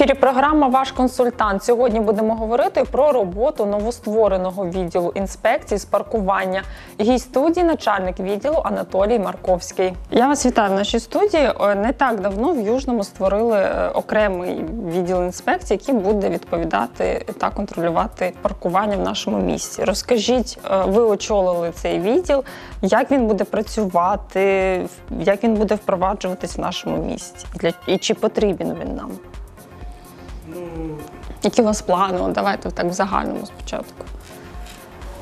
Ефірі. Програма Ваш консультант. Сьогодні будемо говорити про роботу новоствореного відділу інспекції з паркування. Гість студії, начальник відділу Анатолій Марковський. Я вас вітаю в нашій студії. Е, Не так давно в Южному створили е, окремий відділ інспекції, який буде відповідати та контролювати паркування в нашому місті. Розкажіть, е, ви очолили цей відділ, як він буде працювати, як він буде впроваджуватись в нашому місті, і чи потрібен він нам? Які у вас плани? Давайте так в загальному спочатку.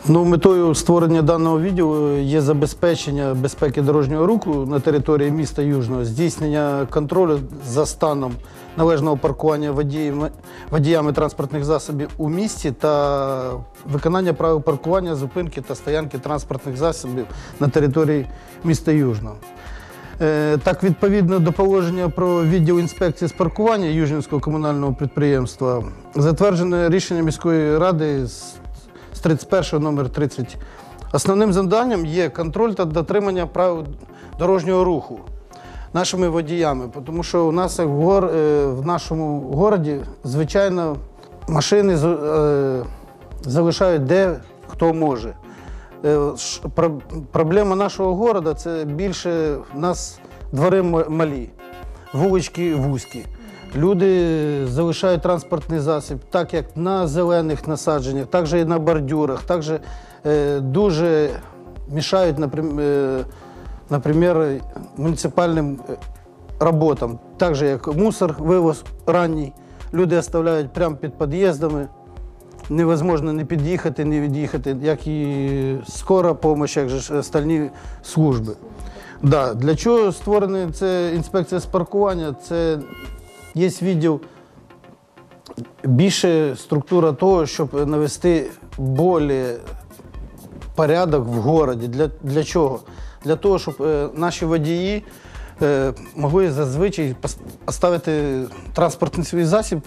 Ну, метою створення даного відділу є забезпечення безпеки дорожнього руху на території міста Южного, здійснення контролю за станом належного паркування водіями, водіями транспортних засобів у місті та виконання правил паркування, зупинки та стоянки транспортних засобів на території міста Южного. Е, Так, відповідно до положення про відділ інспекції з паркування Южнівського комунального підприємства, затверджене рішення міської ради з з 31 номер 30. Основним завданням є контроль та дотримання правил дорожнього руху нашими водіями, тому що у нас в, гор, е, в нашому городі, звичайно, машини е, залишають де хто може. Е, Проблема нашого міста це більше в нас двори малі, вулички вузькі. Люди залишають транспортний засіб так, як на зелених насадженнях, так же і на бордюрах, також е, дуже мішають, наприм- е, наприклад, муніципальним роботам, так же як мусор, вивоз ранній. Люди оставляють прямо під під'їздами невозможно не під'їхати, не від'їхати, як і скора допомога, як же остальні служби. Да. Для чого створена це інспекція з паркування? Це є відділ більше структура того, щоб навести більше порядок в місті. Для, для чого? Для того, щоб е, наші водії е, могли зазвичай поставити транспортний свій засіб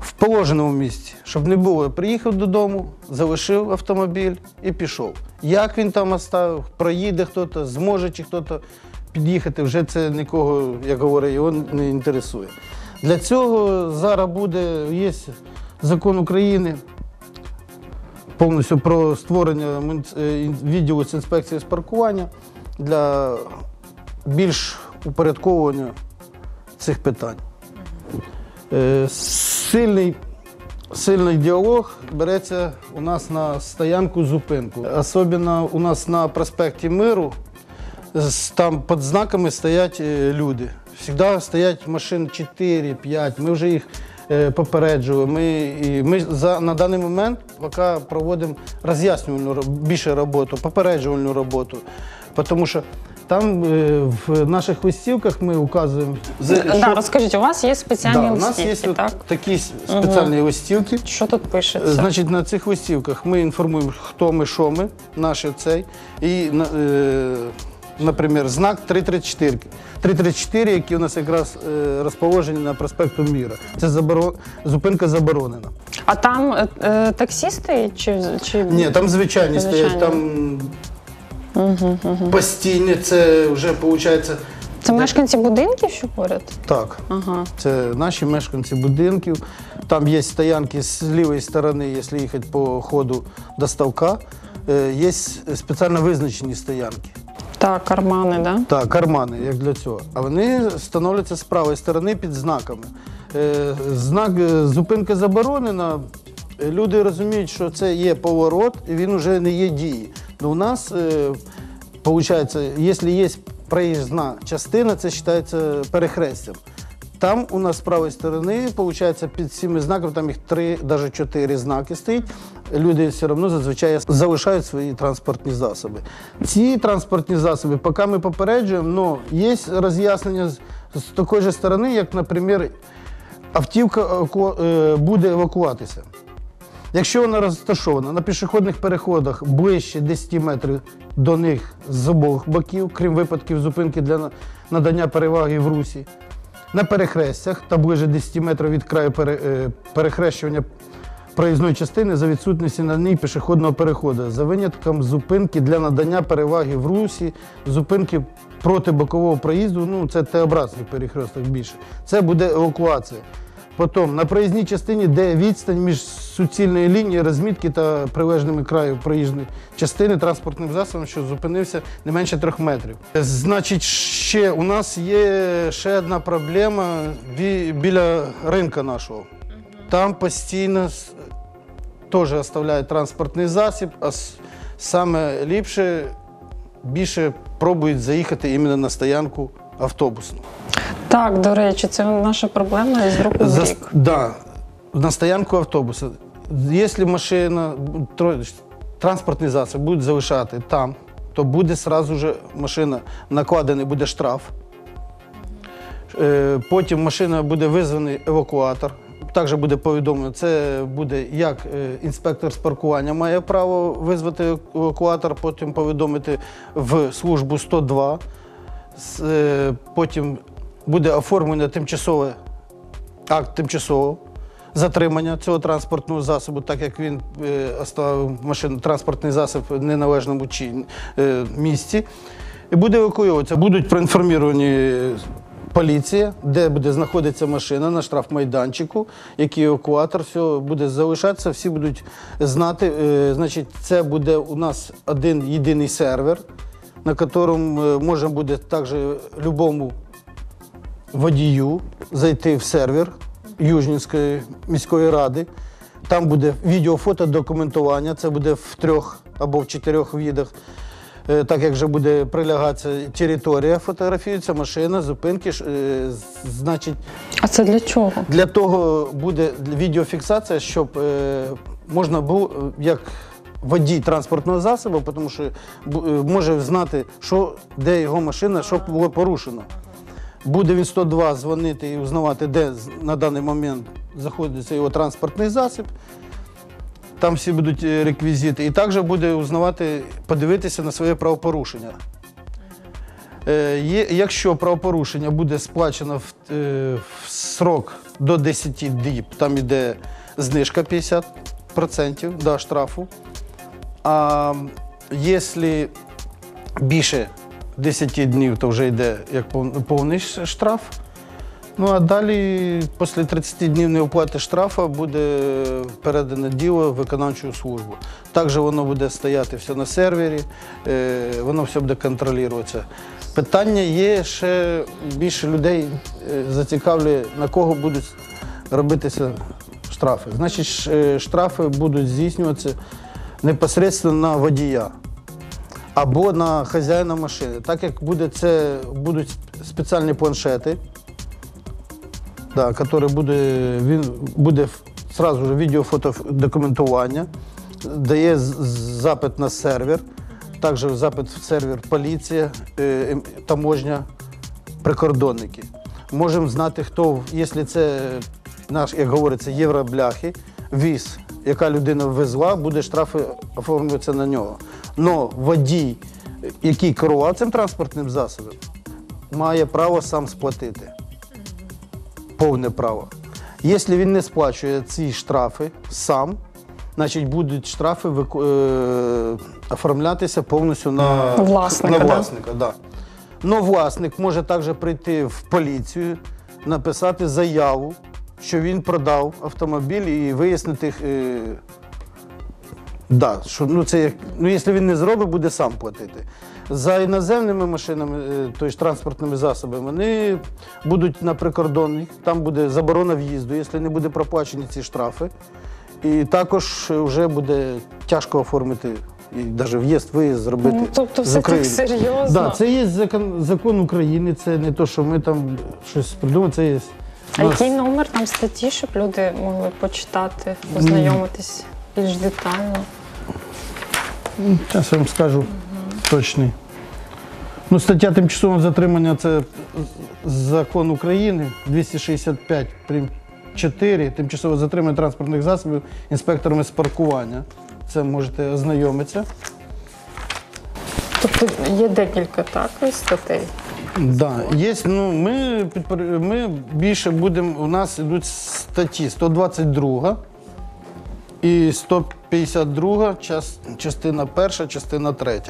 в положеному місці, щоб не було. Приїхав додому, залишив автомобіль і пішов. Як він там оставив, проїде хтось, зможе чи хтось під'їхати, вже це нікого, як говорить, його не інтересує. Для цього зараз буде, є закон України повністю про створення е, відділу з інспекції з паркування для більш упорядковування цих питань. Е, Сильний, сильний діалог береться у нас на стоянку зупинку. Особливо у нас на проспекті Миру, там під знаками стоять е, люди. Завжди стоять машин 4-5. Ми вже їх е, попереджували. Ми, ми за, на даний момент поки проводимо роз'яснювальну більше роботу, попереджувальну роботу. Тому що там е, в наших листівках ми указуємо. за- Да, що- розкажіть, у вас є спеціальні Да, у нас листівки, є так? такі с- спеціальні листівки. Що тут пишеться? Значить, на цих листівках ми інформуємо, хто ми, що ми, наше цей. І, на- е, наприклад, знак 334. 334, який у нас якраз е, розположені на проспекту Міра. Це заборон... зупинка заборонена. А там е, е, таксі? Чи, чи... Ні, там звичайні Звичайні. Стоять, там постійні, це вже виходить. Це мешканці будинків, що поряд? Так. Ага. Це наші мешканці будинків. Там є стоянки з лівої сторони, якщо їхати по ходу до ставка. Е, Є спеціально визначені стоянки. Так, кармани, да? Так, кармани, як для цього. А вони встановлюються з правої сторони під знаками. Е, Знак е, зупинка заборонена. Е, Люди розуміють, що це є поворот, і він вже не є дії. Ну, у нас, виходить, якщо є проїзна частина, це вважається перехрестям. Там у нас з правої сторони, виходить, під цими знаками, там їх три, навіть чотири знаки стоїть. Люди все одно зазвичай залишають свої транспортні засоби. Ці транспортні засоби, поки ми попереджуємо, але є роз'яснення з, з такої ж сторони, як, наприклад, автівка е, буде евакуватися. Якщо вона розташована на пішохідних переходах ближче 10 метрів до них з обох боків, крім випадків зупинки для надання переваги в русі, на перехрестях та ближе 10 метрів від краю е, перехрещування проїзної частини за відсутності на ній пішохідного переходу, за винятком зупинки для надання переваги в русі, зупинки проти бокового проїзду, ну це Т-образний перехресток більше. Це буде евакуація. Потім на проїзній частині, де відстань між суцільної лінії розмітки та привежними краю проїжджої частини транспортним засобом, що зупинився не менше трьох метрів. Значить, ще у нас є ще одна проблема біля ринка нашого. Там постійно теж оставляють транспортний засіб, а саме ліпше більше пробують заїхати іменно на стоянку автобусну. Так, до речі, це наша проблема із року в рік. да, на стоянку автобуса. Якщо машина, тро- транспортний засіб будуть залишати там, то буде сразу же машина накладений буде штраф. Е, Потім машина буде визваний евакуатор. Також буде повідомлено, це буде як е, інспектор з паркування має право визвати евакуатор, потім повідомити в службу 102. С- е, Потім буде оформлено тимчасове акт тимчасового затримання цього транспортного засобу, так як він е, оставив машину, транспортний засіб в неналежному чи, е, місці. І буде евакуюватися. Будуть проінформовані поліція, де буде знаходитися машина на штрафмайданчику, який евакуатор, все буде залишатися, всі будуть знати. Е, значить, це буде у нас один єдиний сервер, на якому можна буде також любому водію зайти в сервер Южнінської міської ради. Там буде відео-фото документування. Це буде в трьох або в чотирьох відах. Е, Так як вже буде прилягатися територія, фотографується машина, зупинки. е, Значить, А це для чого? для того буде відеофіксація, щоб е, можна було, як водій транспортного засобу, тому що може знати, що, де його машина, що було порушено. Буде він 102 дзвонити і узнавати, де на даний момент знаходиться його транспортний засіб. Там всі будуть е, реквізити. І також буде узнавати, подивитися на своє правопорушення. Е, якщо правопорушення буде сплачено в, е, срок до 10 діб, там йде знижка 50% да, штрафу. А якщо більше 10 днів, то вже йде як повний штраф. Ну а далі, після 30 днів неоплати штрафу, буде передане діло в виконавчу службу. Також воно буде стояти все на сервері, е, воно все буде контролюватися. Питання є ще більше людей е, зацікавлює, на кого будуть робитися штрафи. Значить, е, штрафи будуть здійснюватися непосередньо на водія або на хазяїна машини. Так як буде це, будуть спеціальні планшети, да, который буде, він буде сразу же відео-фотодокументування, дає запит на сервер, також запит в сервер поліція, е, ем, таможня, прикордонники. Можемо знати, хто, якщо це наш, як говориться, євробляхи, віз, яка людина ввезла, буде штрафи оформлюватися на нього. Но водій, який керував цим транспортним засобом, має право сам сплатити повне право. Якщо він не сплачує ці штрафи сам, значить будуть штрафи вику- е, оформлятися повністю на Власника, На да? да. Но власник може також прийти в поліцію, написати заяву, що він продав автомобіль і вияснити. Е, Да, що, ну, це, як- ну, якщо він не зробить, буде сам платити. За іноземними машинами, е, тобто транспортними засобами, вони будуть на прикордонних, там буде заборона в'їзду, якщо не буде проплачені ці штрафи. І також вже буде тяжко оформити і навіть в'їзд, виїзд зробити. Ну, тобто з все так України. серйозно. Да, це є закон, закон України, це не то, що ми там щось придумали, це є. А нас- який номер там статті, щоб люди могли почитати, ознайомитись більш детально? Ну, Зараз я вам скажу точний. Ну, Стаття тимчасового затримання це закон України 265 прим. 4. Тимчасове затримання транспортних засобів інспекторами з паркування. Це можете ознайомитися. Тобто є декілька так статей. Да, є, ну, ми ми більше будемо, у нас йдуть статті 122 і 100, 52, частина 1, частина 3.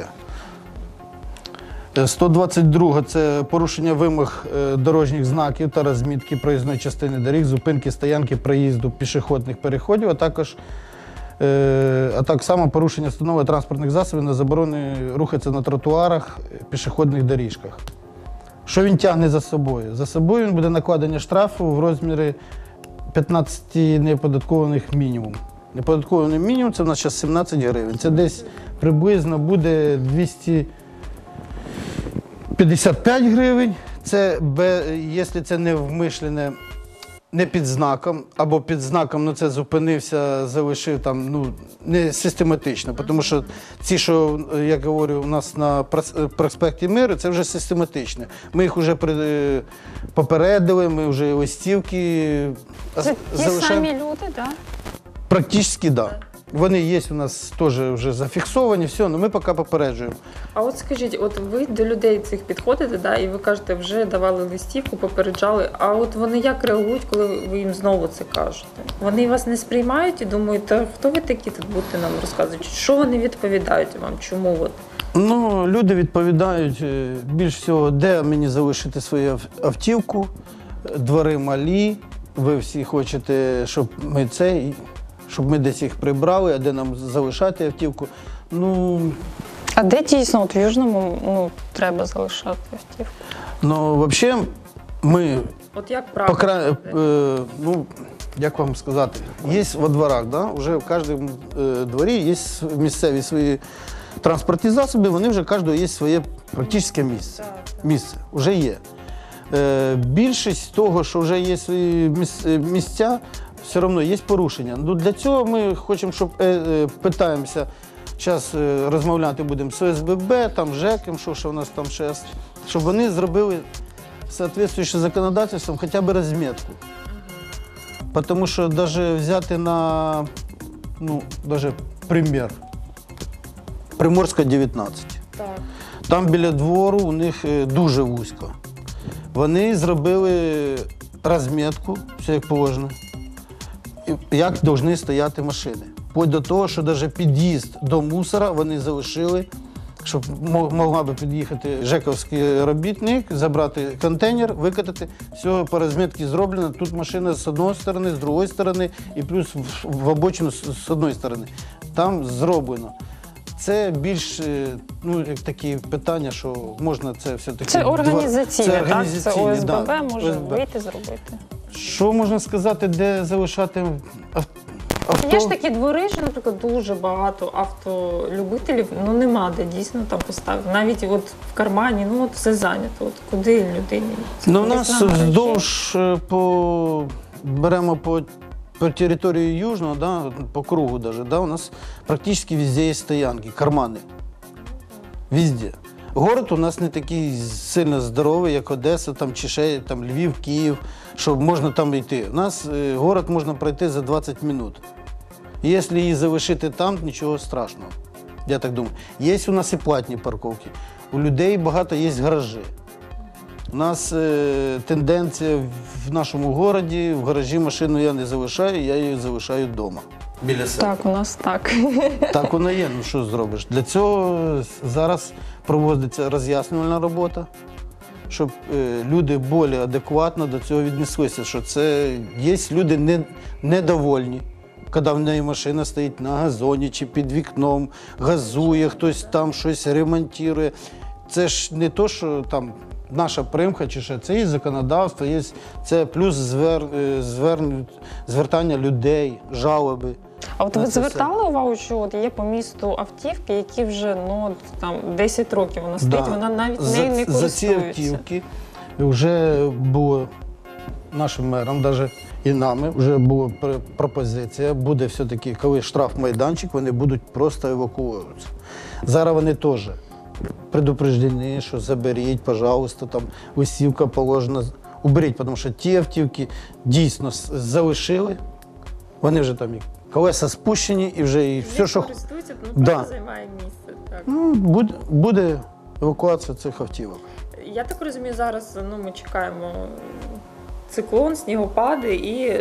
122 е, це порушення вимог е, дорожніх знаків та розмітки проїзної частини доріг, зупинки, стоянки, проїзду, пішохідних переходів, а також е, а так само порушення установи транспортних засобів на заборони рухатися на тротуарах, пішохідних доріжках. Що він тягне за собою? За собою він буде накладення штрафу в розмірі 15 неоподаткованих мінімум. Неоподаткований мінімум це в нас зараз 17 гривень. Це десь приблизно буде 200. 55 гривень. Це якщо це не вмишлене, не під знаком, або під знаком, ну це зупинився, залишив там, ну не систематично. Тому що ці, що я говорю, у нас на проспекті Миру, це вже систематичне. Ми їх вже попередили, ми вже листівки Це ті залишаємо. самі люди, так? Практично. Да. Вони є у нас теж вже зафіксовані, все, але ми поки попереджуємо. А от скажіть, от ви до людей цих підходите, да, і ви кажете, вже давали листівку, попереджали. А от вони як реагують, коли ви їм знову це кажете? Вони вас не сприймають і думають, та хто ви такі тут будете нам розказувати? Що вони відповідають вам? Чому от? Ну, люди відповідають е, більш всього, де мені залишити свою ав- автівку, двори малі. Ви всі хочете, щоб ми це, щоб ми десь їх прибрали, а де нам залишати автівку. Ну, А де дійсно от в Южному ну, треба залишати автівку? ну взагалі, ми От як правильно? кра... е, ну, як вам сказати, є во дворах, да? вже в кожному е, дворі є місцеві свої транспортні засоби, вони вже кожного є своє практичне місце. Місце вже є. Е, більшість того, що вже є свої е, місця, все одно є порушення. Ну, для цього ми хочемо, щоб е, е, питаємося. Зараз розмовляти будемо з ОСББ, там ЖЕКом, що, що у нас там ще, щоб вони зробили соответствующим законодательством хоча б розмітку. Тому що навіть взяти на, ну, даже примір. Приморська 19. Так. Там біля двору у них е, дуже вузько. Вони зробили розмітку, все як положено, як повинні стояти машини. Вплоть до того, що навіть під'їзд до мусора вони залишили, щоб мо- могла би під'їхати жековський робітник, забрати контейнер, викатати. Все по розмітці зроблено. Тут машина з одної сторони, з другої сторони, і плюс в- обочину з одної сторони. Там зроблено. Це більш е, ну, як такі питання, що можна це все-таки. Це два- організаційне, так? Це організаційне, ОСББ да, може ОСБ. вийти зробити. Що можна сказати, де залишати авто? Є ж такі двори, що, наприклад, дуже багато автолюбителів, ну нема де дійсно там поставити. Навіть от в кармані, ну от все зайнято. От куди людині? Ну, у нас вздовж е, по беремо по, по території Южного, да, по кругу даже, да, у нас практично везде є стоянки, кармани. Везде. Город у нас не такий сильно здоровий, як Одеса, там, чи ще там, Львів, Київ, що можна там йти. У нас е, город можна пройти за 20 минут. Якщо її залишити там, нічого страшного. Я так думаю. Є у нас і платні парковки. У людей багато є гаражі. У нас е, тенденція в нашому городі, в гаражі машину я не залишаю, я її залишаю вдома. Біля себе. Так, у нас так. Так воно є, ну що зробиш? Для цього зараз проводиться роз'яснювальна робота, щоб е, люди більш адекватно до цього віднеслися, що це є люди не, недовольні. Коли в неї машина стоїть на газоні чи під вікном, газує, хтось там щось ремонтує. Це ж не то, що там наша примха чи що, це є законодавство, є це плюс звер, е, зверн- звертання людей, жалоби. А от ви це звертали увагу, що от є по місту автівки, які вже ну там 10 років вона стоїть, Да. вона навіть за, нею не За ці користується. автівки вже було нашим мером, навіть і нами, вже була пр- пропозиція, буде все-таки, коли штраф-майданчик, вони будуть просто евакуюватися. Зараз вони теж предупреждені, що заберіть, пожалуйста, там висівка положена. Уберіть, тому що ті автівки дійсно с- залишили, вони вже там і колеса спущені, і вже і все, що користується, ну Да. займає місце. Так. ну, буде, буде евакуація цих автівок. Я так розумію, зараз ну, ми чекаємо циклон, снігопади, і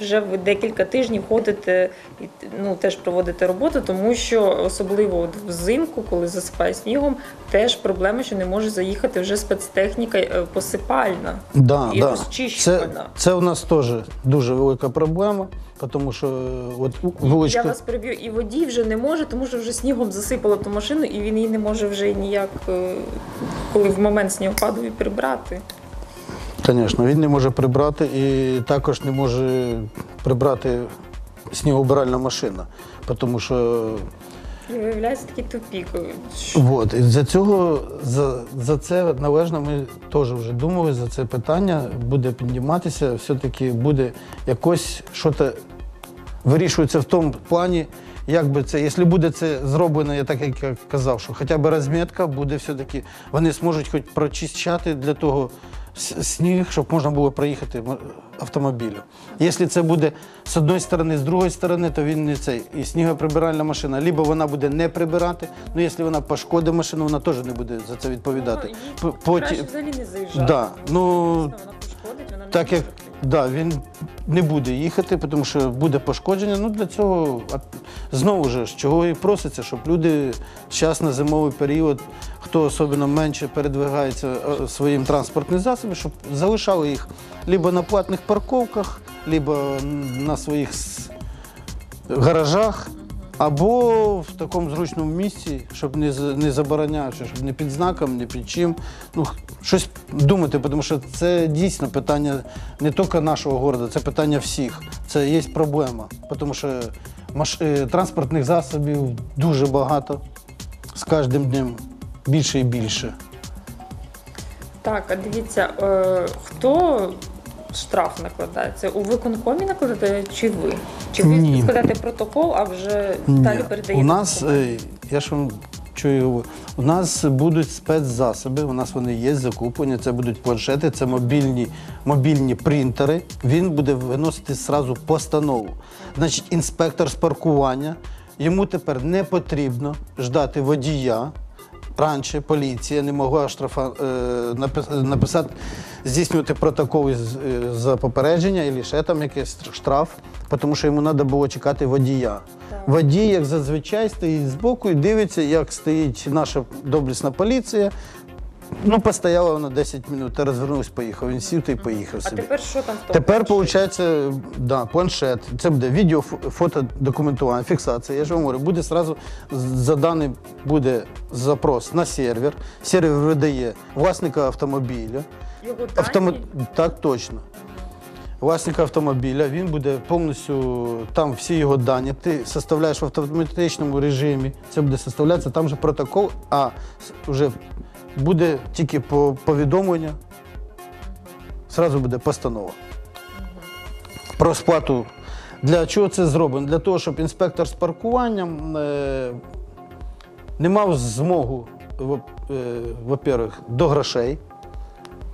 вже ви декілька тижнів ходите і ну, теж проводите роботу, тому що особливо от взимку, коли засипає снігом, теж проблема, що не може заїхати вже спецтехніка е, посипальна. Да, І да. розчищувана. Це, це у нас теж дуже велика проблема, тому що от вуличка. Я вас переб'ю, і водій вже не може, тому що вже снігом засипало ту машину, і він її не може вже ніяк, е, коли в момент снігопаду і прибрати. Звісно, він не може прибрати і також не може прибрати снігоубиральна машина. Тому що виявляється такий тупік. От, і за цього за, за це належно ми теж вже думали, за це питання буде підніматися, все-таки буде якось щось вирішується в тому плані, як би це, якщо буде це зроблено, я так як я казав, що хоча б розмітка буде все-таки, вони зможуть хоч прочищати для того сніг, щоб можна було проїхати автомобілю. Якщо це буде з одної сторони, з другої сторони, то він не цей. І снігоприбиральна машина, либо вона буде не прибирати, ну якщо вона пошкодить машину, вона теж не буде за це відповідати. Ну, краще взагалі не заїжджати. Да, ну, Вона пошкодить, вона не так як. Да, він не буде їхати, тому що буде пошкодження. Ну для цього знову ж чого і проситься, щоб люди зараз на зимовий період, хто особливо менше передвигається е, своїм транспортним засобом, щоб залишали їх либо на платних парковках, либо на своїх гаражах. Або в такому зручному місці, щоб не, не забороняючи, щоб не під знаком, не під чим. Ну, щось думати, тому що це дійсно питання не тільки нашого міста, це питання всіх. Це є проблема. Тому що маш... е, транспортних засобів дуже багато з кожним днем більше і більше. Так, а дивіться, е, хто штраф накладає? Це у виконкомі накладає чи ви? Чи ви Ні. складаєте протокол, а вже Ні. далі передаєте? У нас, е, я ж вам чую, говорю, у нас будуть спецзасоби, у нас вони є закуплені, це будуть планшети, це мобільні, мобільні принтери. Він буде виносити зразу постанову. Значить, інспектор з паркування, йому тепер не потрібно ждати водія. Раніше поліція не могла штрафа, е, напис- написати, здійснювати протокол із- е, за попередження і ще там якийсь штраф, тому що йому треба було чекати водія. Водій, як зазвичай, стоїть збоку і дивиться, як стоїть наша доблісна поліція. Ну, постояла вона 10 минут, та розвернувся, поїхав. Він сів та й поїхав А тепер що там в? Тепер, виходить, да, планшет. Це буде відео, фото, документування, фіксація. Я ж вам говорю, буде сразу заданий буде запрос на сервер. Сервер видає власника автомобіля. Його дані? Автомо... Так точно. Власника автомобіля, він буде повністю там всі його дані. Ти составляєш в автоматичному режимі. Це буде составлятися, там же протокол, а вже буде тільки по повідомлення. Зразу буде постанова. Про сплату. Для чого це зроблено? Для того, щоб інспектор з паркуванням е, не мав змогу, е, во-первых, до грошей.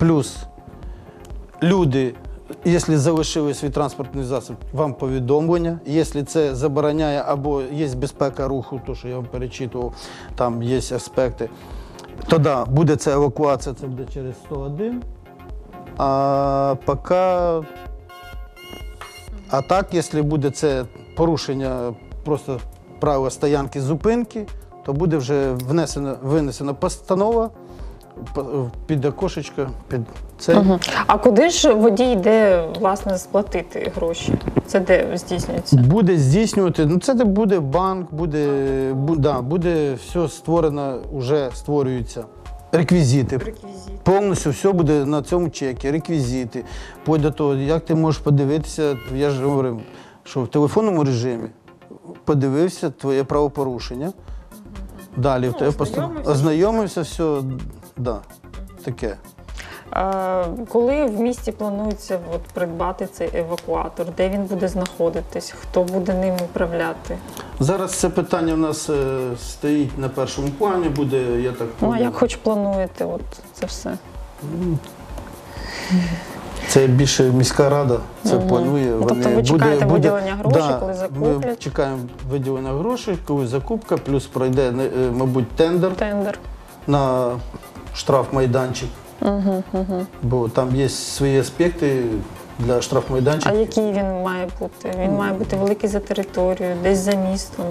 Плюс люди, якщо залишили свій транспортний засіб, вам повідомлення. Якщо це забороняє або є безпека руху, то що я вам перечитував, там є аспекти, то да, буде ця евакуація, це буде через 101. А поки. А так, якщо буде це порушення просто правила стоянки зупинки, то буде вже внесена, винесена постанова під окошечко, під це. Мгм. А куди ж водій йде власне сплатити гроші? Це де здійснюється? Буде здійснювати, ну це де буде банк, буде, бу, да, буде все створено, вже створюються реквізити. Реквізит. Повністю все буде на цьому чекі, реквізити. До того, як ти можеш подивитися, я ж говорив, що в телефонному режимі подивився твоє правопорушення. Далі в Ну, тебе пост- ознайомився, все, да, таке. А, коли в місті планується от, придбати цей евакуатор, де він буде знаходитись, хто буде ним управляти? Зараз це питання в нас е, стоїть на першому плані, буде, я так Ну а як хоч плануєте, от це все? Це більше міська рада це Мгм. планує. Ну, тобто ви чекаєте виділення грошей, коли Ми закуплять? чекаємо виділення грошей, коли закупка, плюс пройде, е, мабуть, тендер Тендер. на штраф майданчик. Бо там є свої аспекти для А який він має бути? Він має бути великий за територією, десь за містом.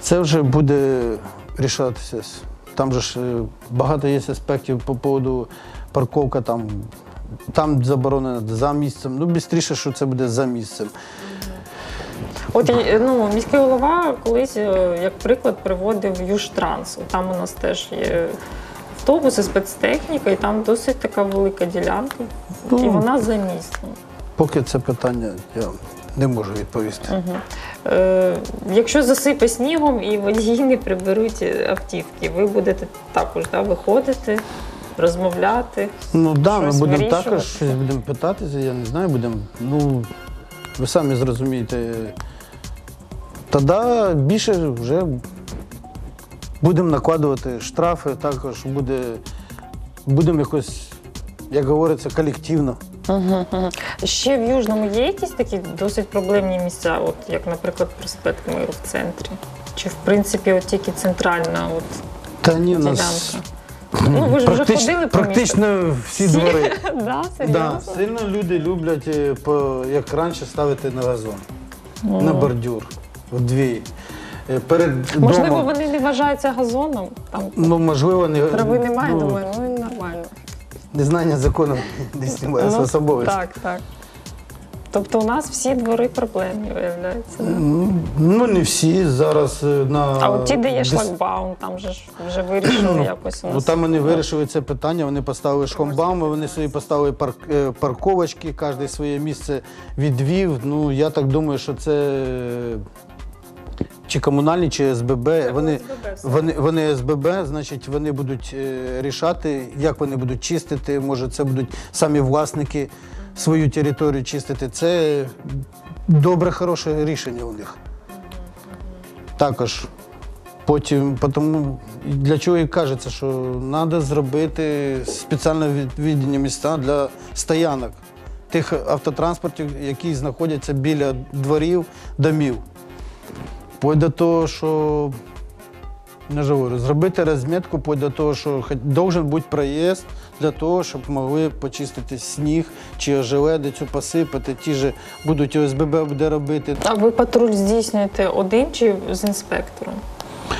Це вже буде рішатися. Там же ж е, багато є аспектів по поводу парковка там. Там заборонено за місцем. Ну, швидше, що це буде за місцем. От ну, міський голова колись, е, як приклад, приводив Южтранс. Там у нас теж є автобуси, спецтехніка, і там досить така велика ділянка. Ну, І вона за містом. Поки це питання я не можу відповісти. Е, якщо засипе снігом і водії не приберуть автівки, ви будете також да, виходити, розмовляти. Ну так, да, ми будемо вирішувати. також щось будемо питатися, я не знаю, будемо. Ну, ви самі зрозумієте. Тоді більше вже будемо накладувати штрафи, також буде, будемо якось, як говориться, колективно. Ще в Южному є якісь такі досить проблемні місця, от як, наприклад, проспект Миру в центрі. Чи в принципі от тільки центральна от Та ні, у нас? Ну, ви ж вже практич- ходили по місту. практично всі двори. да, Да, сильно люди люблять, е, по, як раніше, ставити на газон, на бордюр, в дві. Е, Перед Можливо, домом. вони не вважаються газоном. Там Ну, можливо, не, трави немає, ну, думаю, ну і нормально. Незнання закону не знімає з Ну, особовості. Так, так. Тобто у нас всі двори проблемні, виявляється. да? Ну, не всі зараз е, на. А от ті, де є дис- шлагбаум, там же ж вже вирішили якось у Ну нас. там вони вирішили це питання, вони поставили шламбауми, вони собі поставили парк, е, парковочки, кожен своє місце відвів. Ну, я так думаю, що це е, чи комунальні, чи СББ. Вони, вони, вони СББ, значить, вони будуть е, рішати, як вони будуть чистити. Може, це будуть самі власники свою територію чистити. Це добре, хороше рішення у них. Також Потім, тому для чого і кажеться, що треба зробити спеціально відведені міста для стоянок тих автотранспортів, які знаходяться біля дворів, домів. Вплоть до того, що не ж говорю, зробити розмітку, вплоть до того, що должен бути проїзд для того, щоб могли почистити сніг чи ожеледицю посипати. Ті ж будуть ОСББ буде робити. А ви патруль здійснюєте один чи з інспектором?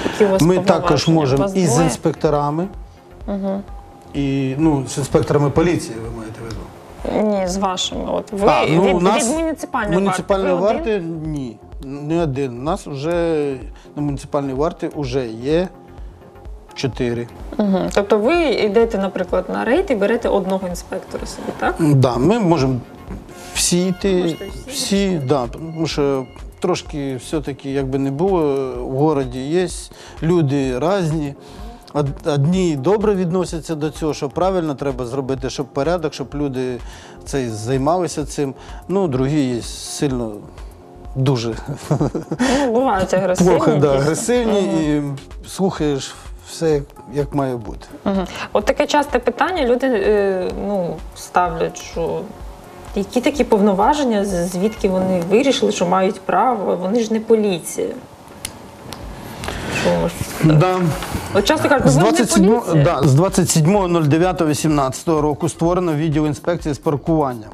Які у вас Ми також можемо і з інспекторами, і ну, з інспекторами поліції, ви маєте в виду. Ні, з вашими. От ви А, ну, від, від муніципальної Муніципальної варти. один? варти ні. Не один. У нас вже на муніципальній варті вже є чотири. Мгм. Тобто ви йдете, наприклад, на рейд і берете одного інспектора собі, так? Да, ми можемо всі йти, Можете всі? всі, да, тому що трошки все-таки, як би не було, в місті є люди різні. Одні добре відносяться до цього, що правильно треба зробити, щоб порядок, щоб люди цей, займалися цим. Ну, другі є сильно дуже Ну, бувають агресивні. плохо, да, агресивні і слухаєш все як, як має бути. Мгм. От таке часте питання люди е, ну, ставлять, що які такі повноваження, звідки вони вирішили, що мають право, вони ж не поліція. Да. От часто кажуть, З ну да, з 27.09.18 року створено відділ інспекції з паркування.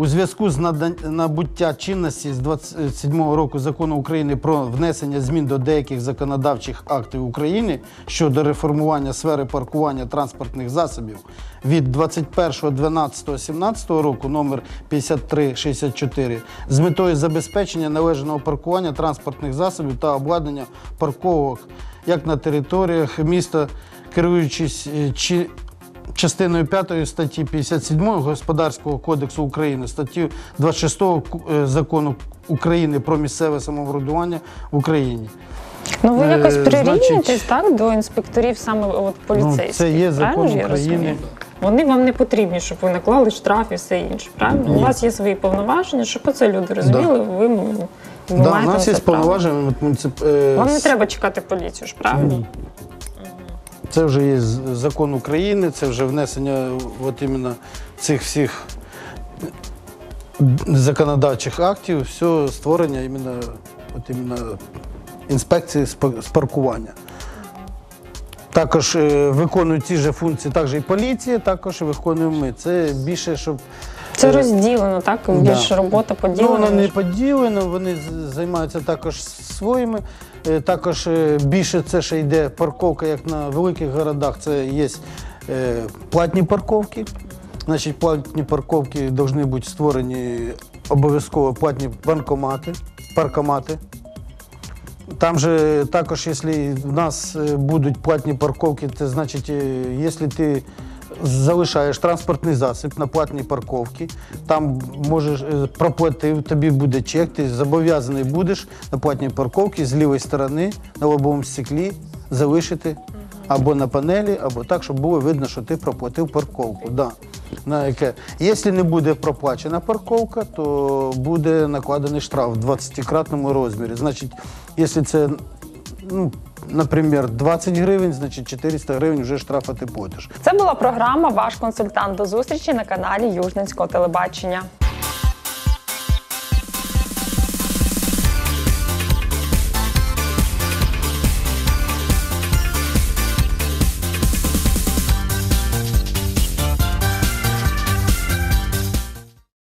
У зв'язку з набуття чинності з 27 року закону України про внесення змін до деяких законодавчих актів України щодо реформування сфери паркування транспортних засобів від 21.12.17 року номер 5364 з метою забезпечення належного паркування транспортних засобів та обладнання парковок як на територіях міста, керуючись е, чи частиною 5 статті 57 Господарського кодексу України, статті 26 е, закону України про місцеве самоврядування в Україні. Ну ви якось Е, прирівнюєтесь так до інспекторів саме от поліцейських. Ну, це є закон правильно України. Вони вам не потрібні, щоб ви наклали штраф і все інше. Правильно? У вас є свої повноваження, щоб оце люди розуміли, ви, м, ви Да, у нас є повноваження. Вам не треба чекати поліцію ж, правильно? Це вже є закон України, це вже внесення от іменно цих всіх законодавчих актів, все створення іменно, от іменно інспекції з паркування. Також е, виконують ті ж функції, також і поліція, також виконуємо ми. Це більше, щоб Це розділено, так? да. Більш робота Ну, поділена. воно не між- поділено, вони займаються також своїми. Е, Також е, більше це ще йде парковка, як на великих городах. Це є е, платні парковки. Значить, платні парковки повинні бути створені обов'язково платні банкомати, паркомати. Там же також, якщо в нас будуть платні парковки, це значить, якщо ти залишаєш транспортний засіб на платній парковці, там можеш е, проплатив, тобі буде чек, ти зобов'язаний будеш на платній парковці з лівої сторони на лобовому стеклі залишити або на панелі, або так, щоб було видно, що ти проплатив парковку. Да. На яке. Якщо не буде проплачена парковка, то буде накладений штраф в 20-кратному розмірі. Значить, якщо це, ну, наприклад, 20 гривень, значить 400 гривень вже штрафа ти платиш. Це була програма Ваш консультант. До зустрічі на каналі Южненського телебачення.